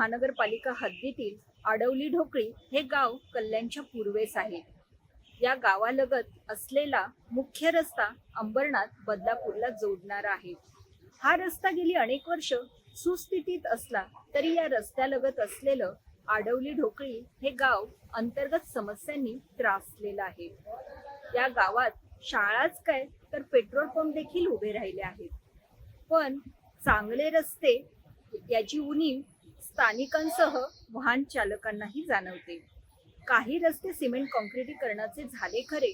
महानगरपालिका हद्दीतील आडवली ढोकळी हे गाव कल्याणच्या पूर्वेस आहे. या गावालगत असलेला मुख्य रस्ता अंबरनाथ बदलापूरला जोडणारा आहे. हा रस्ता गेली अनेक वर्ष सुस्थितीत असला तरी या रस्त्यालगत असलेलं आडवली ढोकळी हे गाव अंतर्गत समस्यांनी त्रासलेलं आहे. या गावात शाळाच काय तर पेट्रोल पंप देखील उभे राहिले आहेत. पण चांगले रस्ते याची उणीव स्थानिकांसह वाहन चालकांनाही जाणवते. काही रस्ते सिमेंट कॉन्क्रिटीकरणाचे झाले खरे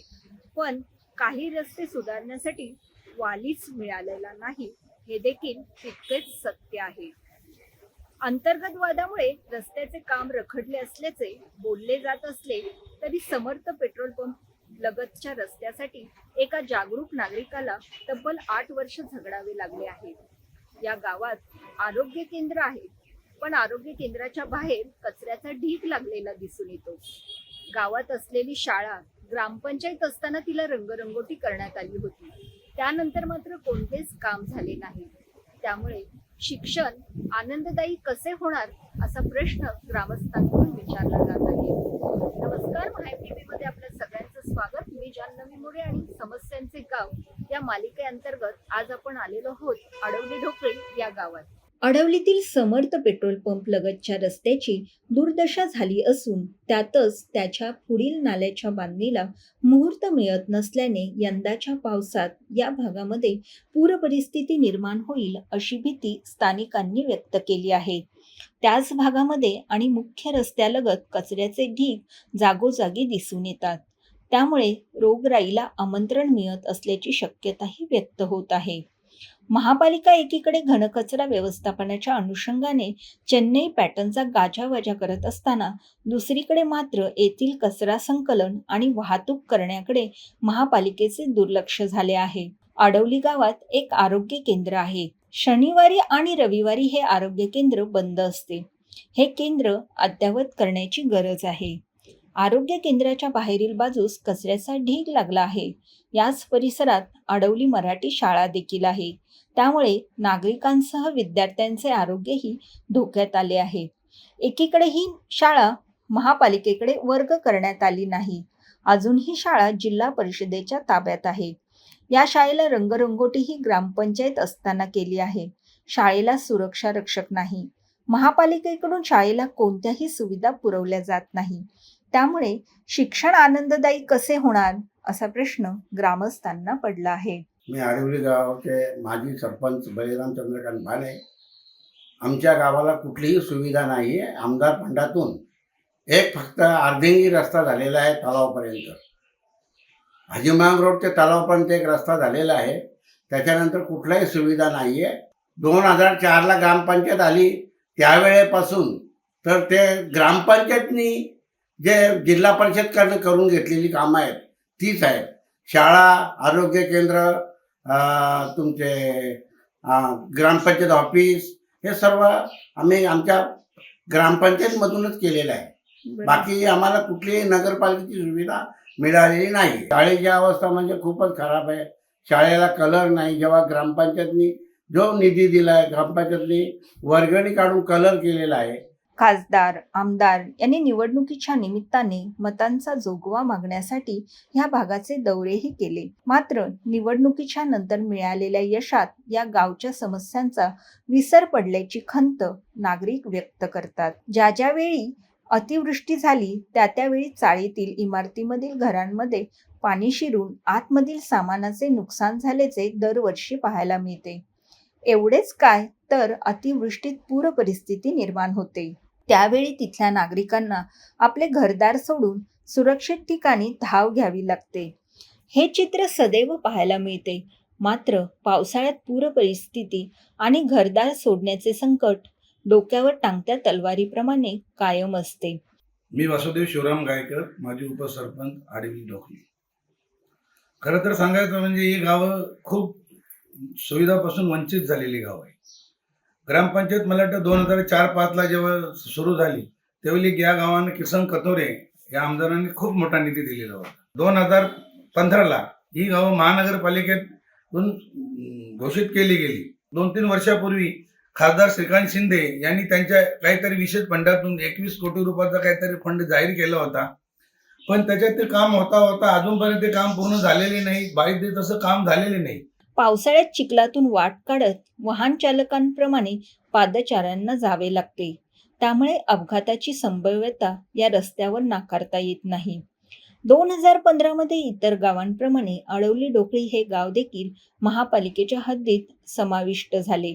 पण काही रस्ते सुधारण्यासाठी वालीच मिळालेला नाही हे देखील तितकेच सत्य आहे. अंतर्गत वादामुळे रस्त्याचे काम रखडले असल्याचे बोलले जात असले तरी समर्थ पेट्रोल पंप लगतच्या रस्त्यासाठी एका जागरूक नागरिकाला तब्बल आठ वर्ष झगडावे लागले आहेत. या गावात आरोग्य केंद्र आहे पण आरोग्य केंद्राच्या बाहेर कचऱ्याचा ढीग लागलेला दिसून येतो. गावात असलेली शाळा ग्रामपंचायत असताना तिला रंगरंगोटी करण्यात आली होती. त्यानंतर मात्र कोणतेच काम झाले नाही. त्यामुळे शिक्षण आनंददायी कसे होणार असा प्रश्न ग्रामस्थांकडून विचारला जात आहे. नमस्कार माय टीव्ही मध्ये आपल्या सगळ्यांचं स्वागत. मी जान्हवी मोरे आणि समस्यांचे गाव या मालिकेअंतर्गत आज आपण आलेलो आहोत अडवली ढोकळे या गावात. अडवलीतील समर्थ पेट्रोल पंप लगतच्या रस्त्याची दुर्दशा झाली असून त्यातच त्याच्या पुढील नाल्याच्या बांधणीला मुहूर्त मिळत नसल्याने यंदाच्या पावसात या भागामध्ये पूर परिस्थिती निर्माण होईल अशी भीती स्थानिकांनी व्यक्त केली आहे. त्याच भागामध्ये आणि मुख्य रस्त्यालगत कचऱ्याचे ढीग जागोजागी दिसून येतात. त्यामुळे रोगराईला आमंत्रण मिळत असल्याची शक्यताही व्यक्त होत आहे. महापालिका एकीकडे घनकचरा व्यवस्थापनाच्या अनुषंगाने चेन्नई पॅटर्नचा गाजावाजा करत असताना दुसरीकडे मात्र येथील कचरा संकलन आणि वाहतूक करण्याकडे महापालिकेचे दुर्लक्ष झाले आहे. आडवली गावात एक आरोग्य केंद्र आहे. शनिवारी आणि रविवारी हे आरोग्य केंद्र बंद असते. हे केंद्र अद्ययावत करण्याची गरज आहे. आरोग्य केंद्राच्या बाहेरील बाजूस कचऱ्याचा ढीग लागला आहे. याच परिसरात अडवली मराठी शाळा देखील आहे. त्यामुळे नागरिकांसह विद्यार्थ्यांचे आरोग्यही धोक्यात आले आहे. एकीकडे ही शाळा महापालिकेकडे वर्ग करण्यात आली नाही. अजून ही शाळा जिल्हा परिषदेच्या ताब्यात आहे. या शाळेला रंगरंगोटीही ग्रामपंचायत असताना केली आहे. शाळेला सुरक्षा रक्षक नाही. महापालिकेकडून शाळेला कोणत्याही सुविधा पुरवल्या जात नाही. त्यामुळे शिक्षण आनंददायी कसे होणार असा प्रश्न ग्रामस्थांना पडला आहे. मी आडवली गावाचे माजी सरपंच बळीराम चंद्रकांत भाले. आमच्या गावाला कुठलीही सुविधा नाही आहे आमदार फंडातून एक फक्त अर्धेंगी रस्ता झालेला आहे तलावापर्यंत. हाजीमाम रोड ते तलावापर्यंत एक रस्ता झालेला आहे. त्याच्यानंतर कुठलाही सुविधा नाही आहे दोन हजार चारला ग्रामपंचायत आली. त्यावेळेपासून तर ते ग्रामपंचायतनी जे जिल्हा परिषदकडनं करून घेतलेली कामं आहेत तीच आहेत. शाळा आरोग्य केंद्र तुमचे ग्रामपंचायत ऑफिस हे सर्व आम्ही आमच्या ग्रामपंचायतमधूनच केलेलं आहे. बाकी आम्हाला कुठलीही नगरपालिकेची सुविधा मिळालेली नाही. शाळेची अवस्था म्हणजे खूपच खराब आहे. शाळेला कलर नाही. जेव्हा ग्रामपंचायतनी जो निधी दिला आहे ग्रामपंचायतनी वर्गणी काढून कलर केलेला आहे खासदार आमदार यांनी निवडणुकीच्या निमित्ताने मतांचा जोगवा मागण्यासाठी ह्या भागाचे दौरेही केले. मात्र निवडणुकीच्या नंतर मिळालेल्या यशात या गावच्या समस्यांचा विसर पडल्याची खंत नागरिक व्यक्त करतात. ज्या ज्या वेळी अतिवृष्टी झाली त्या त्यावेळी चाळीतील इमारतीमधील घरांमध्ये पाणी शिरून आतमधील सामानाचे नुकसान झाल्याचे दरवर्षी पाहायला मिळते. एवढेच काय तर अतिवृष्टीत पूर परिस्थिती निर्माण होते. त्यावेळी तिथल्या नागरिकांना आपले घरदार सोडून सुरक्षित ठिकाणी धाव घ्यावी लागते. हे चित्र सदैव पाहायला मिळते. मात्र पावसाळ्यात पूर परिस्थिती आणि घरदार सोडण्याचे संकट डोक्यावर टांगत्या तलवारीप्रमाणे कायम असते. मी वासुदेव शिवराम गायकर माजी उपसरपंच आडवी ढोकली खरं तर सांगायचं म्हणजे ही गावं खूप सुविधापासून वंचित झालेली गाव आहे ग्रामपंचायत मला वाटतं दोन हजार चार पाचला जेव्हा सुरू झाली त्यावेळी या गावाने किसन कतोरे या आमदारांनी खूप मोठा निधी दिलेला होता. दोन हजार पंधराला ही गावं महानगरपालिकेतून घोषित केली गेली. दोन तीन वर्षापूर्वी खासदार श्रीकांत शिंदे यांनी त्यांच्या काहीतरी विशेष फंडातून एकवीस कोटी रुपयाचा काहीतरी फंड जाहीर केला होता. पण त्याच्यात ते काम होता होता अजूनपर्यंत ते काम पूर्ण झालेले नाही बाईक तसं काम झालेले नाही. पावसाळ्यात चिखलातून वाट काढत वाहन चालकांप्रमाणे पादचाऱ्यांना जावे लागते. त्यामुळे अपघाताची संभाव्यता या रस्त्यावर नाकारता येत नाही. दोन हजार पंधरामध्ये इतर गावांप्रमाणे अडवली डोकळी हे गाव देखील महापालिकेच्या हद्दीत समाविष्ट झाले.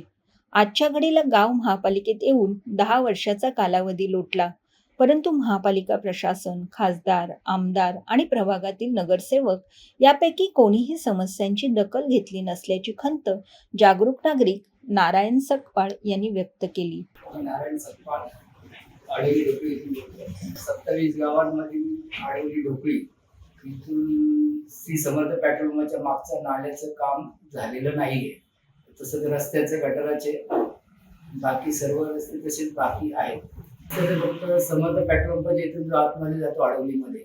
आजच्या घडीला गाव महापालिकेत येऊन दहा वर्षाचा कालावधी लोटला. परंतु महापालिका प्रशासन खासदार आमदार आणि प्रभागातील नगरसेवक यापैकी कोणीही समस्यांची दखल घेतली नसल्याची खंत जागरूक नागरिक नारायण सकपाळ यांनी व्यक्त केली. नारायण सकपाळ आडवली ढोकळी सत्तावीस गावांमधील आडवली ढोकळी. इथून श्री समर्थ पेट्रोल पंपाच्या मागच्या नाल्याचं काम झालेलं नाहीये. तसं तर रस्त्याचे गटाराचे बाकी सर्व रस्ते तसेच बाकी आहेत. तर फक्त समर्थ पेट्रोल पंपाच्या इथून जो आतमध्ये जातो आडवलीमध्ये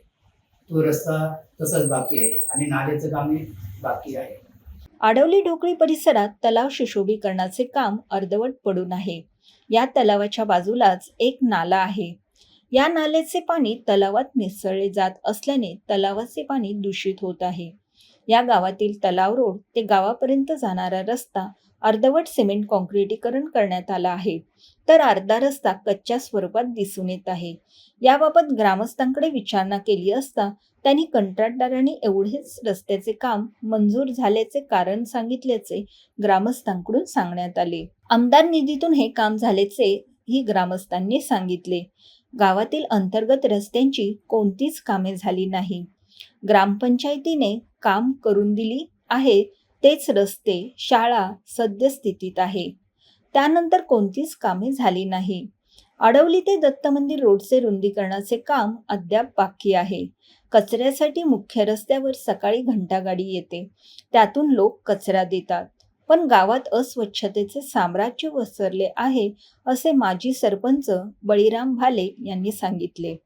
तो रस्ता तसाच बाकी आहे आणि नाल्याचं काम बाकी आहे. आडवली ढोकळी परिसरात तलाव सुशोभीकरणाचे काम अर्धवट पडून आहे या तलावाच्या बाजूलाच एक नाला आहे. या नाल्याचे पाणी तलावात मिसळले जात असल्याने तलावाचे पाणी दूषित होत आहे. या गावातील तलाव रोड ते गावापर्यंत जाणारा रस्ता अर्धवट सिमेंट कॉन्क्रिटीकरण करण्यात आलं आहे. तर अर्धा रस्ता कच्च्या स्वरूपात दिसून येत आहे. याबाबत ग्रामस्थांकडे विचारणा केली असता त्यांनी कंत्राटदारांनी एवढेच रस्त्याचे काम मंजूर झाल्याचे कारण सांगितल्याचे ग्रामस्थांकडून सांगण्यात आले. आमदार निधीतून हे काम झाल्याचे ही ग्रामस्थांनी सांगितले. गावातील अंतर्गत रस्त्यांची कोणतीच कामे झाली नाही. ग्रामपंचायतीने काम करून दिली आहे तेच रस्ते शाळा सद्यस्थितीत आहे. त्यानंतर कोणतीच कामे झाली नाही. अडवली ते दत्त मंदिर रोडचे रुंदीकरणाचे काम अद्याप बाकी आहे. कचऱ्यासाठी मुख्य रस्त्यावर सकाळी घंटागाडी येते. त्यातून लोक कचरा देतात. पण गावात अस्वच्छतेचे साम्राज्य वसरले आहे असे माजी सरपंच बळीराम भाले यांनी सांगितले.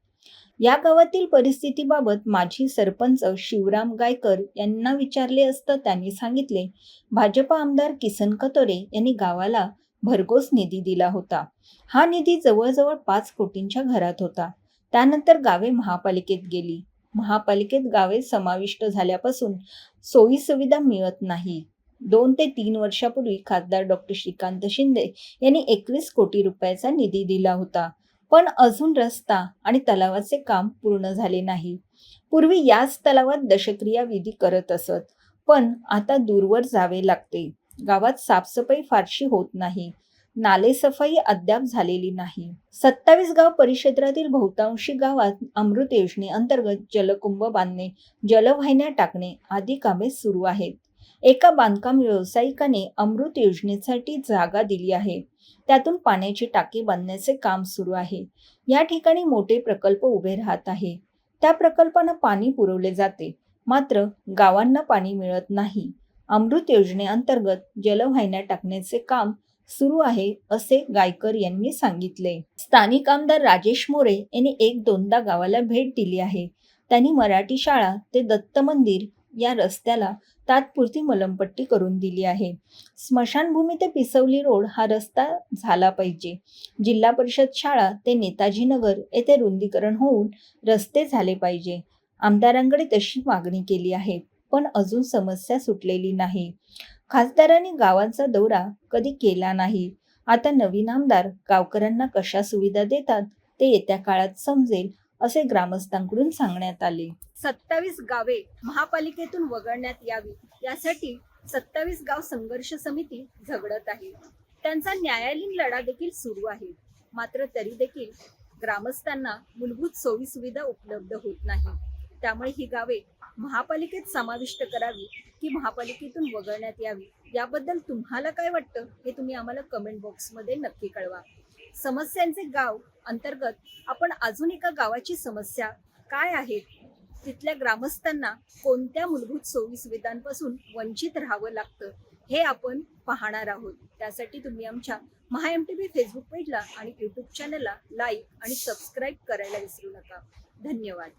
या गावातील परिस्थितीबाबत माजी सरपंच शिवराम गायकर यांना विचारले असता त्यांनी सांगितले भाजप आमदार किसन कतोरे यांनी गावाला भरघोस निधी दिला होता. हा निधी जवळजवळ पाच कोटींच्या घरात होता. त्यानंतर गावे महापालिकेत गेली. महापालिकेत गावे समाविष्ट झाल्यापासून सोयी सुविधा मिळत नाही. दोन ते तीन वर्षापूर्वी खासदार डॉक्टर श्रीकांत शिंदे यांनी एकवीस कोटी रुपयाचा निधी दिला होता. पण अजून रस्ता आणि तलावाचे काम पूर्ण झाले नाही. पूर्वी याच तलावात दशक्रिया विधी करत असत पण आता दूरवर जावे लागते. गावात साफसफाई फारशी होत नाही. नालेसफाई अद्याप झालेली नाही. सत्तावीस गाव परिक्षेत्रातील बहुतांशी गावात अमृत योजनेअंतर्गत जलकुंभ बांधणे जलवाहिन्या टाकणे आदी कामे सुरू आहेत. एका बांधकाम व्यावसायिकाने अमृत योजनेसाठी जागा दिली आहे. त्यातून पाण्याची टाकी बांधण्याचे काम सुरू आहे. या ठिकाणी मोठे प्रकल्प उभे राहत आहे. त्या प्रकल्पांना पाणी पुरवले जाते. मात्र गावांना पाणी मिळत नाही. अमृत योजनेअंतर्गत जलवाहिन्या टाकण्याचे काम सुरू आहे असे गायकर यांनी सांगितले. स्थानिक आमदार राजेश मोरे यांनी एक दोनदा गावाला भेट दिली आहे. त्यांनी मराठी शाळा ते दत्त मंदिर या रस्त्याला तात्पुरती मलमपट्टी करून दिली आहे. स्मशानभूमी ते पिसवली रोड हा रस्ता झाला पाहिजे. जिल्हा परिषद शाळा ते नेताजी नगर येथे रुंदीकरण होऊन रस्ते झाले पाहिजे. आमदारांकडे तशी मागणी केली आहे पण अजून समस्या सुटलेली नाही. खासदारांनी गावांचा दौरा कधी केला नाही. आता नवीन आमदार गावकऱ्यांना कशा सुविधा देतात ते येत्या काळात समजेल असे ग्रामस्थांकडून सांगण्यात आले. सत्तावीस गावे महापालिकेतून वगळण्यात यावी यासाठी सत्तावीस गाव संघर्ष समिती झगडत आहे. त्यांचा न्यायालयीन लढा देखील सुरू आहे. मात्र तरी देखील ग्रामस्थांना मूलभूत सोयी सुविधा उपलब्ध होत नाही. त्यामुळे ही गावे महापालिकेत समाविष्ट करावी की महापालिकेतून वगळण्यात यावी याबद्दल तुम्हाला काय वाटतं हे तुम्ही आम्हाला कमेंट बॉक्समध्ये नक्की कळवा. समस्यांचे गाव अंतर्गत आपण अजून एका गावाची समस्या काय आहेत तिथल्या ग्रामस्थांना कोणत्या मूलभूत सोयी सुविधांपासून वंचित राहावं लागतं हे आपण पाहणार आहोत. त्यासाठी तुम्ही आमच्या Maha M T V Facebook पेजला आणि यूट्यूब चॅनलला लाईक आणि सबस्क्राईब करायला विसरू नका. धन्यवाद.